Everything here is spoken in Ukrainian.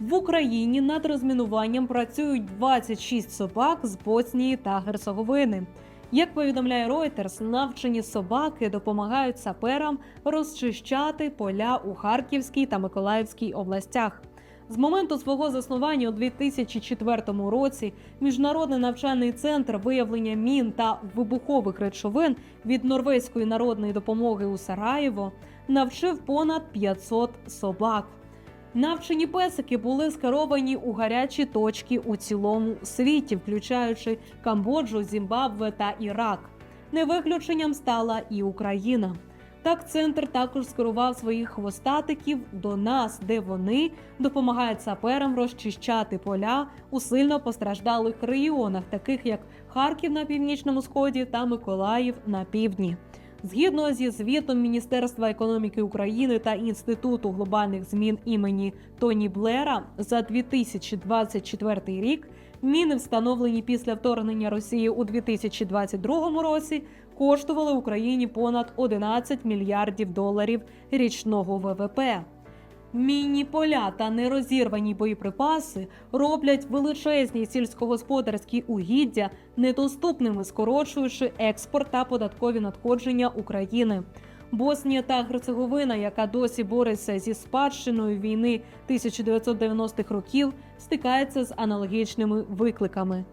В Україні над розмінуванням працюють 26 собак з Боснії та Герцеговини. Як повідомляє Reuters, навчені собаки допомагають саперам розчищати поля у Харківській та Миколаївській областях. З моменту свого заснування у 2004 році міжнародний навчальний центр виявлення мін та вибухових речовин від Норвезької народної допомоги у Сараєво навчив понад 500 собак. Навчені песики були скеровані у гарячі точки у цілому світі, включаючи Камбоджу, Зімбабве та Ірак. Не виключенням стала і Україна. Так, центр також скерував своїх хвостатиків до нас, де вони допомагають саперам розчищати поля у сильно постраждалих регіонах, таких як Харків на північному сході та Миколаїв на півдні. Згідно зі звітом Міністерства економіки України та Інституту глобальних змін імені Тоні Блера за 2024 рік міни, встановлені після вторгнення Росії у 2022 році, коштували Україні понад 11 мільярдів доларів річного ВВП. Мінні поля та нерозірвані боєприпаси роблять величезні сільськогосподарські угіддя недоступними, скорочуючи експорт та податкові надходження України. Боснія та Герцеговина, яка досі бореться зі спадщиною війни 1990-х років, стикається з аналогічними викликами.